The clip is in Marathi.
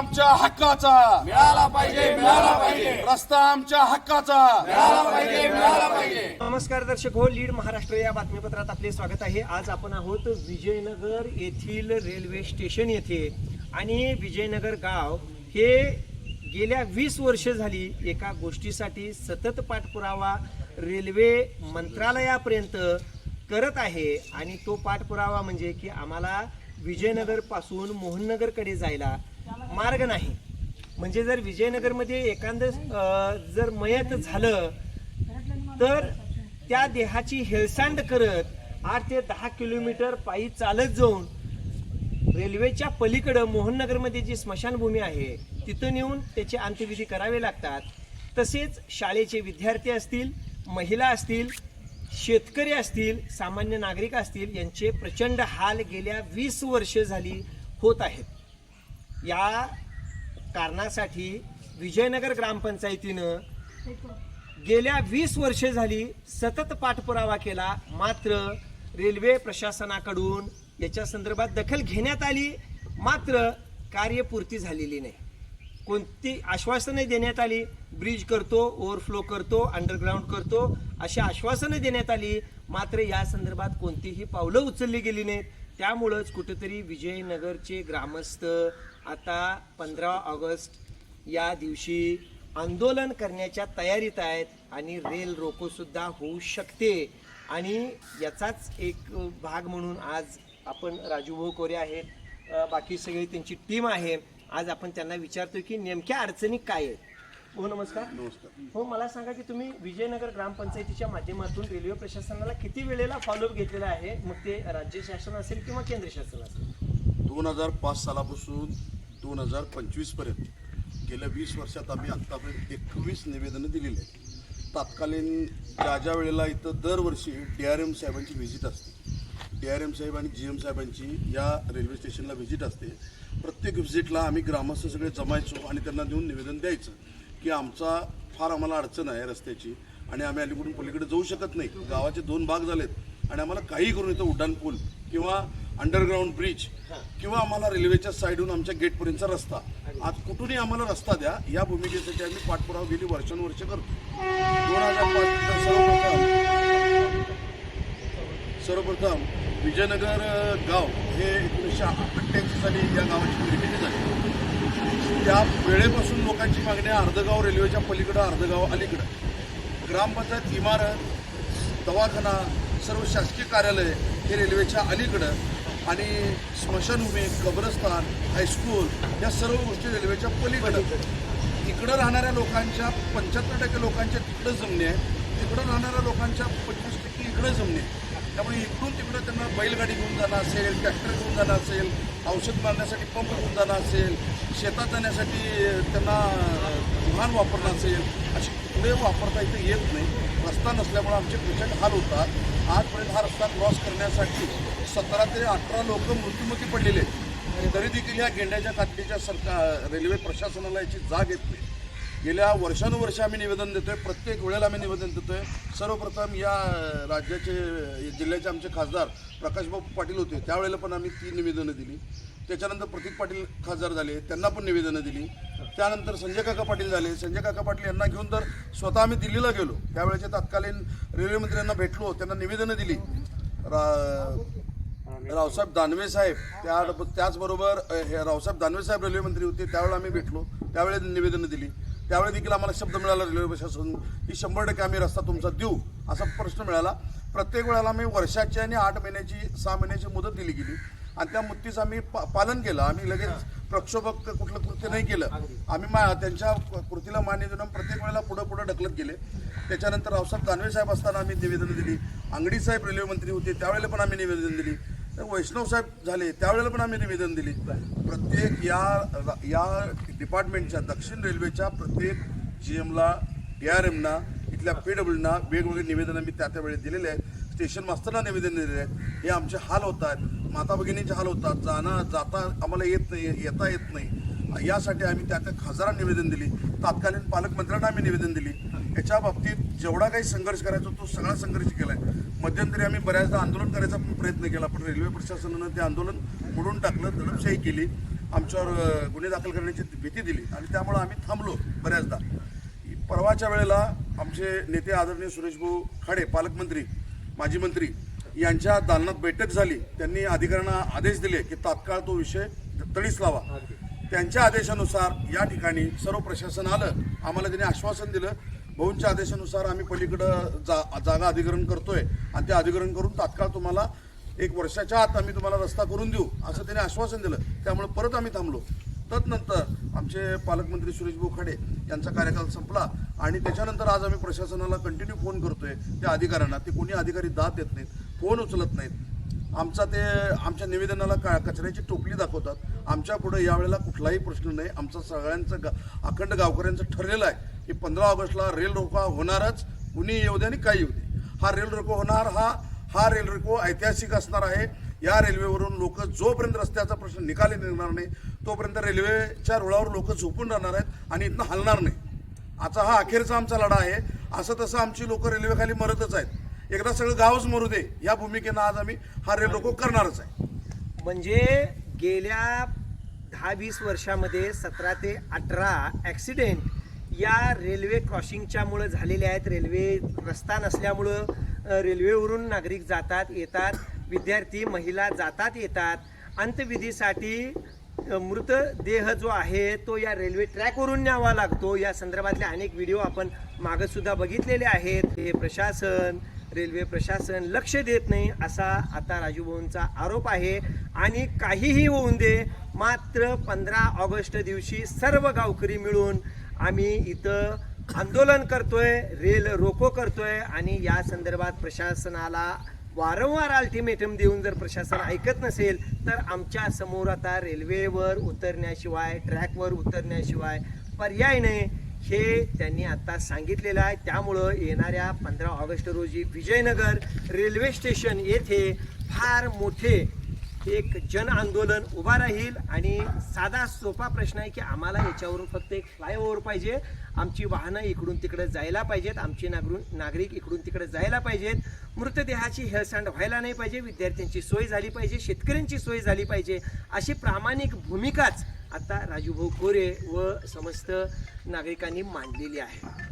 आमच्या हक्काचा. मिळाला पाहिजे मिळाला पाहिजे. रस्ता आमच्या हक्काचा. मिळाला पाहिजे मिळाला पाहिजे. नमस्कार दर्शक हो लीड महाराष्ट्र या बातमीपत्रात आपले स्वागत आहे. आज आपण आहोत विजयनगर येथील रेल्वे स्टेशन येथे. आणि विजयनगर गाव हे गेल्या वीस वर्ष झाली एका गोष्टीसाठी सतत पाठपुरावा रेल्वे मंत्रालयापर्यंत करत आहे आणि तो पाठपुरावा म्हणजे की आम्हाला विजयनगरपासून मोहननगरकडे जायला मार्ग नाही. म्हणजे जर विजयनगरमध्ये एखादं जर मयत झालं तर त्या देहाची हेळसांड करत आठ ते दहा किलोमीटर पायी चालत जाऊन रेल्वेच्या पलीकडं मोहननगरमध्ये जी स्मशानभूमी आहे तिथं नेऊन त्याचे अंत्यविधी करावे लागतात. तसेच शाळेचे विद्यार्थी असतील महिला असतील शेतकरी असतील सामान्य नागरिक असतील यांचे प्रचंड हाल गेल्या वीस वर्ष झाली होत आहेत. या कारणासाठी विजयनगर ग्रामपंचायतीनं गेल्या वीस वर्षे झाली सतत पाठपुरावा केला. मात्र रेल्वे प्रशासनाकडून याच्या संदर्भात दखल घेण्यात आली. मात्र कार्यपूर्ती झालेली नाही. कोणती आश्वासनं देण्यात आली? ब्रिज करतो ओव्हरफ्लो करतो अंडरग्राऊंड करतो अशी आश्वासनं देण्यात आली. मात्र या संदर्भात कोणतीही पावलं उचलली गेली नाहीत. त्यामुळंच कुठेतरी विजयनगरचे ग्रामस्थ आता पंधरा ऑगस्ट या दिवशी आंदोलन करण्याच्या तयारीत आहेत आणि रेल रोकोसुद्धा होऊ शकते. आणि याचाच एक भाग म्हणून आज आपण राजूभाऊ कोरे आहेत. बाकी सगळी त्यांची टीम आहे. आज आपण त्यांना विचारतोय की नेमक्या अडचणी काय आहेत? हो नमस्कार. नमस्कार. हो मला सांगा की तुम्ही विजयनगर ग्रामपंचायतीच्या माध्यमातून रेल्वे प्रशासनाला किती वेळेला फॉलोअप घेतलेला आहे? मग ते राज्य शासन असेल किंवा केंद्र शासन असेल? दोन हजार पाच सालापासून दोन हजार पंचवीसपर्यंत गेल्या वीस वर्षात आम्ही आत्तापर्यंत एकवीस निवेदनं दिलेली आहेत. तात्कालीन ज्या ज्या वेळेला इथं दरवर्षी डी आर एम साहेबांची व्हिजिट असते डी आर एम साहेब आणि जी एम साहेबांची या रेल्वे स्टेशनला व्हिजिट असते. प्रत्येक व्हिजिटला आम्ही ग्रामस्थ सगळे जमायचो आणि त्यांना देऊन निवेदन द्यायचं की आमचा फार आम्हाला अडचण आहे रस्त्याची आणि आम्ही अलीकडून पलीकडे जाऊ शकत नाही. गावाचे दोन भाग झालेत आणि आम्हाला काही करून इथं उड्डाण पूल किंवा अंडरग्राऊंड ब्रिज किंवा आम्हाला रेल्वेच्या साईडहून आमच्या गेटपर्यंतचा रस्ता. आज कुठूनही आम्हाला रस्ता द्या या भूमिकेसाठी आम्ही पाठपुरावा गेली वर्षानुवर्ष करतो. दोन हजार पाच सर्वप्रथम सर्वप्रथम विजयनगर गाव हे एकोणीसशे अठ्ठ्याऐंशी साली या गावाची निर्मिती झाली. त्या वेळेपासून लोकांची मागणी आहे अर्धगाव रेल्वेच्या पलीकडं अर्धगाव अलीकडं. ग्रामपंचायत इमारत दवाखाना सर्व शासकीय कार्यालय हे रेल्वेच्या अलीकडं आणि स्मशानभूमी कब्रस्तान हायस्कूल या सर्व गोष्टी रेल्वेच्या पलीकडं. इकडं राहणाऱ्या लोकांच्या पंच्याहत्तर टक्के लोकांच्या तिकडं जमणे आहे. तिकडं राहणाऱ्या लोकांच्या पंचवीस टक्के इकडं जमणे आहे. त्यामुळे इकडून तिकडं त्यांना बैलगाडी घेऊन जाणं असेल ट्रॅक्टर घेऊन जाणं असेल औषध मारण्यासाठी पंप घेऊन जाणं असेल शेतात जाण्यासाठी त्यांना वाहन वापरणं असेल अशी पुढे वापरता इथे येत नाही. रस्ता नसल्यामुळे आमचे पेशंट हाल होतात. आजपर्यंत हा रस्ता क्रॉस करण्यासाठी सतरा ते अठरा लोक मृत्युमुखी पडलेले आहेत. तरी देखील या गेंड्याच्या कातडीच्या सरकार रेल्वे प्रशासनाला याची जाग येत नाही. गेल्या वर्षानुवर्ष आम्ही निवेदन देतोय. प्रत्येक वेळेला आम्ही निवेदन देतोय. सर्वप्रथम या राज्याचे जिल्ह्याचे आमचे खासदार प्रकाशबाबू पाटील होते. त्यावेळेला पण आम्ही ती निवेदनं दिली. त्याच्यानंतर प्रतीक पाटील खासदार झाले. त्यांना पण निवेदनं दिली. त्यानंतर संजय काका पाटील झाले. संजय काका पाटील यांना घेऊन तर स्वतः आम्ही दिल्लीला गेलो. त्यावेळेचे तत्कालीन रेल्वे मंत्र्यांना भेटलो. त्यांना निवेदनं दिली. रा रावसाहेब दानवे साहेब त्या त्याचबरोबर हे रावसाहेब दानवे साहेब रेल्वे मंत्री होते. त्यावेळेला आम्ही भेटलो. त्यावेळेस निवेदनं दिली. त्यावेळी देखील आम्हाला शब्द मिळाला रेल्वे प्रशासन की शंभर टक्के आम्ही रस्ता तुमचा देऊ असा प्रश्न मिळाला. प्रत्येक वेळेला आम्ही वर्षाची आणि आठ महिन्याची सहा महिन्याची मुदत दिली गेली. आणि त्या मुदतीचं आम्ही पा पालन केलं. आम्ही लगेच प्रक्षोभक कुठलं कृत्य नाही केलं. आम्ही मा त्यांच्या कृतीला मान्य देऊन प्रत्येक वेळेला पुढं पुढं ढकलत गेले. त्याच्यानंतर रावसाहेब दानवे साहेब असताना आम्ही निवेदनं दिली. अंगडी साहेब रेल्वे मंत्री होते. त्यावेळेला पण आम्ही निवेदन दिली. तर वैष्णव साहेब झाले त्यावेळेला पण आम्ही निवेदन दिली. प्रत्येक या या डिपार्टमेंटच्या दक्षिण रेल्वेच्या प्रत्येक जी एमला डी आर एमना इथल्या पी डब्ल्यूना वेगवेगळे निवेदन आम्ही त्या त्यावेळी दिलेले आहेत. स्टेशन मास्तरना निवेदन दिलेले आहेत. हे आमचे हाल होत आहेत. माता भगिनींचे हाल होतात. जाणं जाता आम्हाला येत नाही येता येत नाही. यासाठी आम्ही त्या त्या खासदारांना निवेदन दिली. तत्कालीन पालकमंत्र्यांना आम्ही निवेदन दिली. याच्या बाबतीत जेवढा काही संघर्ष करायचा तो सगळा संघर्ष केला आहे मध्यंतरी आम्ही बऱ्याचदा आंदोलन करायचा पण प्रयत्न केला पण रेल्वे प्रशासनानं ते आंदोलन मोडून टाकलं दडपशाही केली. आमच्यावर गुन्हे दाखल करण्याची भीती दिली आणि त्यामुळं आम्ही थांबलो बऱ्याचदा. परवाच्या वेळेला आमचे नेते आदरणीय सुरेशभाऊ खाडे पालकमंत्री माजी मंत्री यांच्या दालनात बैठक झाली. त्यांनी अधिकाऱ्यांना आदेश दिले की तात्काळ तो विषय तडीस लावा. त्यांच्या आदेशानुसार या ठिकाणी सर्व प्रशासन आलं. आम्हाला त्यांनी आश्वासन दिलं भाऊंच्या आदेशानुसार आम्ही पलीकडं जा जागा अधिग्रहण करतोय आणि ते अधिग्रहण करून तात्काळ तुम्हाला एक वर्षाच्या आत आम्ही तुम्हाला रस्ता करून देऊ असं त्याने आश्वासन दिलं. त्यामुळे परत आम्ही थांबलो. तदनंतर आमचे पालकमंत्री सुरेश भाऊ यांचा कार्यकाल संपला आणि त्याच्यानंतर आज आम्ही प्रशासनाला कंटिन्यू फोन करतोय त्या अधिकाऱ्यांना. ते कोणी अधिकारी दाद देत नाहीत फोन उचलत नाहीत. आमचा ते आमच्या निवेदनाला का कचऱ्याची टोपली दाखवतात. आमच्या पुढे यावेळेला कुठलाही प्रश्न नाही. आमचा सगळ्यांचं गा अखंड गावकऱ्यांचं ठरलेलं आहे. की पंधरा ऑगस्टला रेल रोको होणारच. कुणी येऊ दे आणि काही येऊ दे. हा रेल रोको होणार हा हा रेल रोको ऐतिहासिक असणार आहे. या रेल्वेवरून लोक जोपर्यंत रस्त्याचा प्रश्न निकाली निघणार नाही तोपर्यंत रेल्वेच्या रुळावर लोक झोपून राहणार आहेत आणि इथनं हलणार नाही. आता हा अखेरचा आमचा लढा आहे. असं तसं आमची लोक रेल्वेखाली मरतच आहेत. एकदा सगळं गावच मरू दे. या भूमिकेनं आज आम्ही हा रेल रोको करणारच आहे. म्हणजे गेल्या दहा वीस वर्षामध्ये सतरा ते अठरा ॲक्सिडेंट या रेल्वे क्रॉसिंगच्यामुळं झालेले आहेत. रेल्वे रस्ता नसल्यामुळं रेल्वेवरून नागरिक जातात येतात. विद्यार्थी महिला जातात येतात. अंत्यविधीसाठी मृतदेह जो आहे तो या रेल्वे ट्रॅकवरून न्यावा लागतो. या संदर्भातले अनेक व्हिडिओ आपण मागंसुद्धा बघितलेले आहेत. हे प्रशासन रेल्वे प्रशासन लक्ष देत नाही असा आता राजूभाऊंचा आरोप आहे. आणि काहीही होऊन दे मात्र पंधरा ऑगस्ट दिवशी सर्व गावकरी मिळून आम्ही इथं आंदोलन करतोय रेल रोको करतोय आणि या संदर्भात प्रशासनाला वारंवार अल्टिमेटम देऊन जर प्रशासन ऐकत नसेल तर आमच्यासमोर आता रेल्वेवर उतरण्याशिवाय ट्रॅकवर उतरण्याशिवाय पर्याय नाही. हे त्यांनी आता सांगितलेलं आहे. त्यामुळं येणाऱ्या पंधरा ऑगस्ट रोजी विजयनगर रेल्वे स्टेशन येथे फार मोठे एक जन आंदोलन उभा राहील आणि साधा सोपा प्रश्न आहे की आम्हाला याच्यावरून फक्त एक फ्लायओव्हर पाहिजे. आमची वाहनं इकडून तिकडे जायला पाहिजेत. आमचे नागरून नागरिक इकडून तिकडे जायला पाहिजेत. मृतदेहाची हेळसांड व्हायला नाही पाहिजे. विद्यार्थ्यांची सोय झाली पाहिजे. शेतकऱ्यांची सोय झाली पाहिजे. अशी प्रामाणिक भूमिकाच आता राजूभाऊ कोरे व समस्त नागरिकांनी मांडलेली आहे.